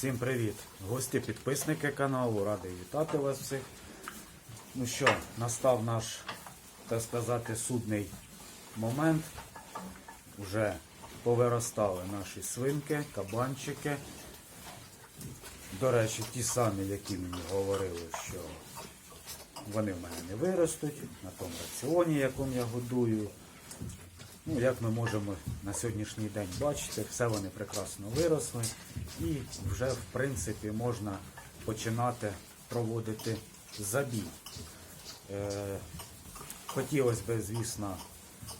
Всім привіт! Гості, підписники каналу, радий вітати вас всіх. Ну що, настав наш, так сказати, судний момент. Уже повиростали наші свинки, кабанчики. До речі, ті самі, які мені говорили, що вони в мене не виростуть на тому раціоні, якому я годую. Ну, як ми можемо на сьогоднішній день бачити, все вони прекрасно виросли і вже в принципі можна починати проводити забій. Е, хотілося б, звісно,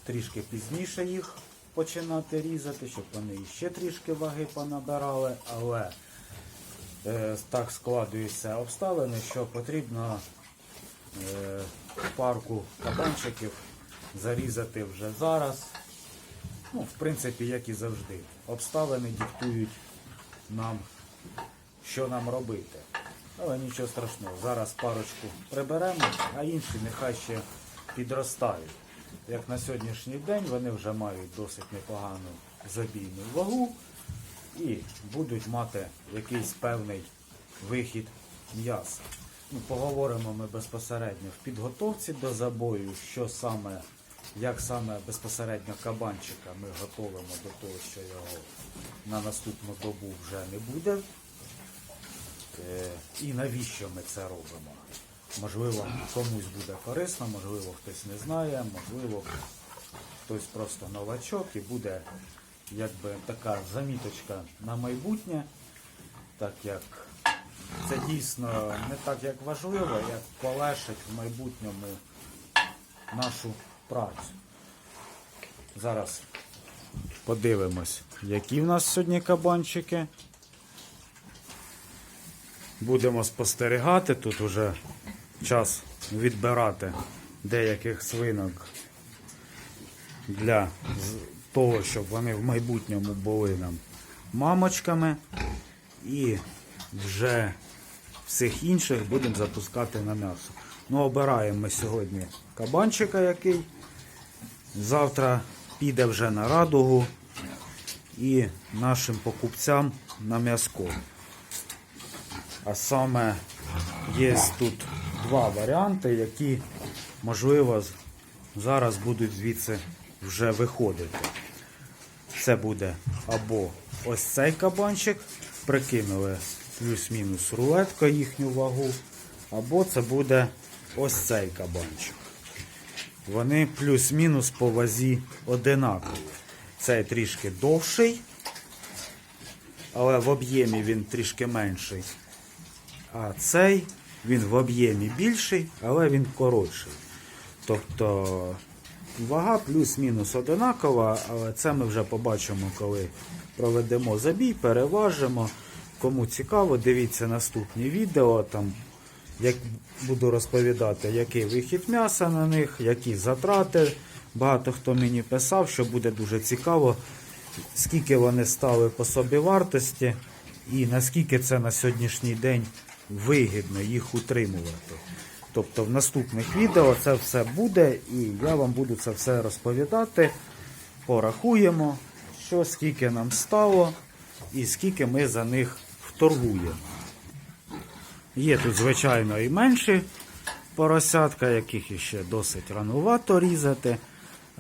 трішки пізніше їх починати різати, щоб вони ще трішки ваги понабирали, але е, так складуються обставини, що потрібно е, парку кабанчиків зарізати вже зараз. Ну, в принципі, як і завжди. Обставини диктують нам, що нам робити. Але нічого страшного. Зараз парочку приберемо, а інші нехай ще підростають. Як на сьогоднішній день вони вже мають досить непогану забійну вагу і будуть мати якийсь певний вихід м'яса. Ну, поговоримо ми безпосередньо в підготовці до забою, що саме, як саме безпосередньо кабанчика ми готовимо до того, що його на наступну добу вже не буде. Е, І навіщо ми це робимо? Можливо, комусь буде корисно, можливо, хтось не знає, можливо, хтось просто новачок і буде якби така заміточка на майбутнє, так як це дійсно не так як важливо, як полегшить в майбутньому нашу працю. Зараз подивимось, які в нас сьогодні кабанчики. Будемо спостерігати. Тут вже час відбирати деяких свинок для того, щоб вони в майбутньому були нам мамочками. І вже всіх інших будемо запускати на м'ясо. Ну, обираємо ми сьогодні кабанчика, який завтра піде вже на радугу і нашим покупцям на м'яско. А саме є тут два варіанти, які, можливо, зараз будуть звідси вже виходити. Це буде або ось цей кабанчик, прикинули плюс-мінус рулетка їхню вагу, або це буде ось цей кабанчик. Вони плюс-мінус по вазі одинакові. Цей трішки довший, але в об'ємі він трішки менший. А цей він в об'ємі більший, але він коротший. Тобто вага плюс-мінус одинакова, але це ми вже побачимо, коли проведемо забій, переважимо. Кому цікаво, дивіться наступні відео. Там як буду розповідати, який вихід м'яса на них, які затрати. Багато хто мені писав, що буде дуже цікаво, скільки вони стали по собі вартості і наскільки це на сьогоднішній день вигідно їх утримувати. Тобто в наступних відео це все буде, і я вам буду це все розповідати. Порахуємо, що скільки нам стало і скільки ми за них вторгуємо. Є тут, звичайно, і менші поросятка, яких іще досить ранувато різати.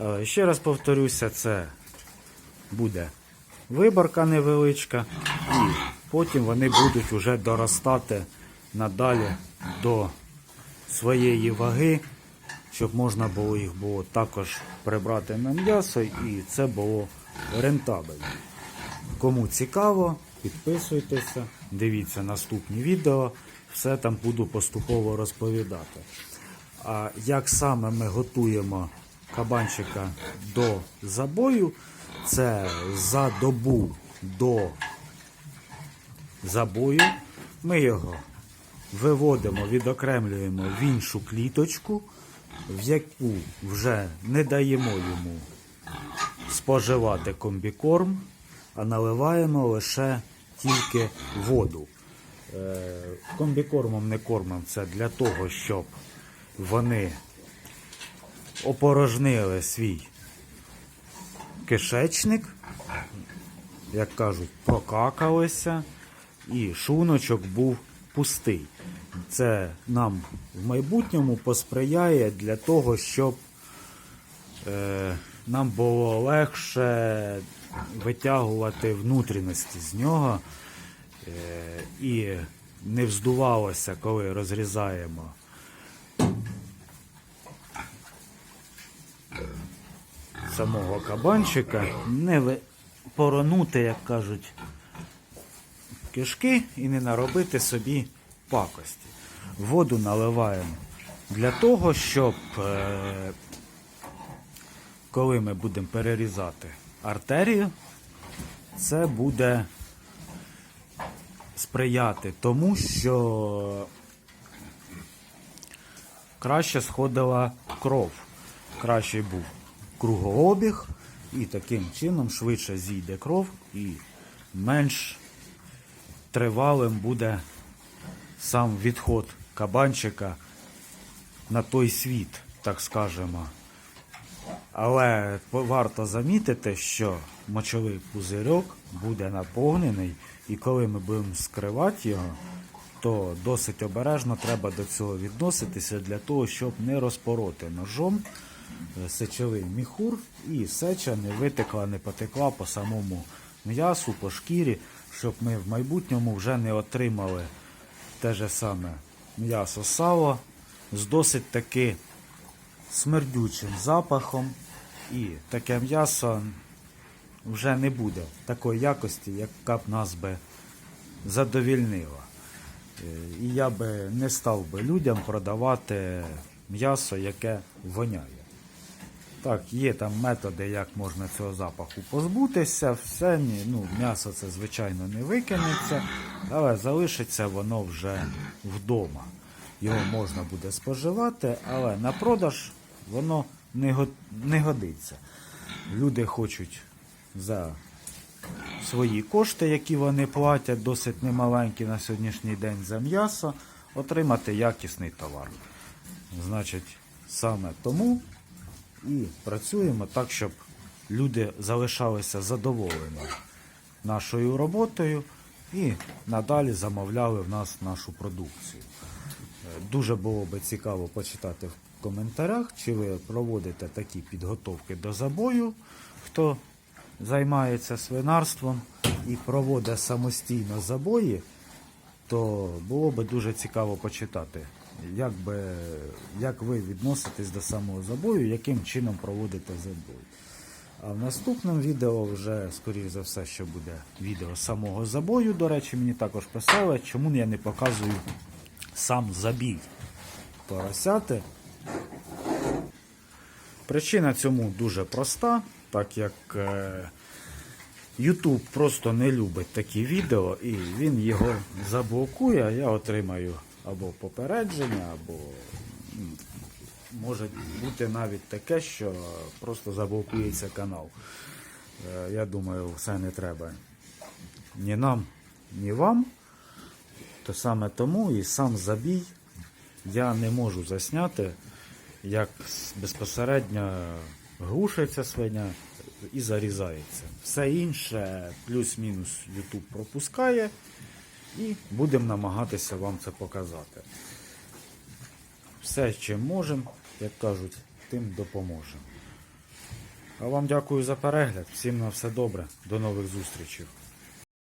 Е, Ще раз повторюся, це буде виборка невеличка, і потім вони будуть вже доростати надалі до своєї ваги, щоб можна було їх було також прибрати на м'ясо, і це було рентабельно. Кому цікаво, підписуйтеся, дивіться наступні відео, все там буду поступово розповідати. А як саме ми готуємо кабанчика до забою, це за добу до забою ми його виводимо, відокремлюємо в іншу кліточку, в яку вже не даємо йому споживати комбікорм, а наливаємо лише тільки воду. Е, Комбікормом не кормом це для того, щоб вони опорожнили свій кишечник, як кажуть, прокакалися і шуночок був пустий. Це нам в майбутньому посприяє для того, щоб е, нам було легше витягувати внутрішності з нього і не вздувалося, коли розрізаємо. Самого кабанчика, не поронути, як кажуть, кишки і не наробити собі пакості. Воду наливаємо для того, щоб е, коли ми будемо перерізати артерію, це буде сприяти тому, що краще сходила кров, кращий був кругообіг, і таким чином швидше зійде кров і менш тривалим буде сам відход кабанчика на той світ, так скажемо. Але варто замітити, що мочовий пузирьок буде наповнений, і коли ми будемо скривати його, то досить обережно треба до цього відноситися для того, щоб не розпороти ножом е, сечовий міхур і сеча не витекла, не потекла по самому м'ясу, по шкірі, щоб ми в майбутньому вже не отримали те же саме м'ясо сало з досить таки смердючим запахом, і таке м'ясо вже не буде такої якості, яка б нас би задовільнила. Е, І я би не став би людям продавати м'ясо, яке воняє. Так, є там методи, як можна цього запаху позбутися. Все, ну, м'ясо це, звичайно, не викинеться, але залишиться воно вже вдома. Його можна буде споживати, але на продаж воно не, го- не годиться. Люди хочуть за свої кошти, які вони платять, досить немаленькі на сьогоднішній день за м'ясо, отримати якісний товар. Значить, саме тому і працюємо так, щоб люди залишалися задоволені нашою роботою і надалі замовляли в нас нашу продукцію. Е, Дуже було би цікаво почитати коментарях, чи ви проводите такі підготовки до забою, хто займається свинарством і проводить самостійно забої, то було би дуже цікаво почитати, як, би, як ви відноситесь до самого забою, яким чином проводите забой. А в наступному відео вже, скоріш за все, що буде відео самого забою. До речі, мені також писали, чому я не показую сам забій поросяти. Причина цьому дуже проста, так як е, YouTube просто не любить такі відео і він його заблокує, я отримаю або попередження, або може бути навіть таке, що просто заблокується канал. Е, Я думаю, все не треба ні нам, ні вам. То саме тому і сам забій я не можу засняти, як безпосередньо глушиться свиня і зарізається. Все інше плюс-мінус YouTube пропускає і будемо намагатися вам це показати. Все, чим можемо, як кажуть, тим допоможемо. А вам дякую за перегляд. Всім на все добре. До нових зустрічей.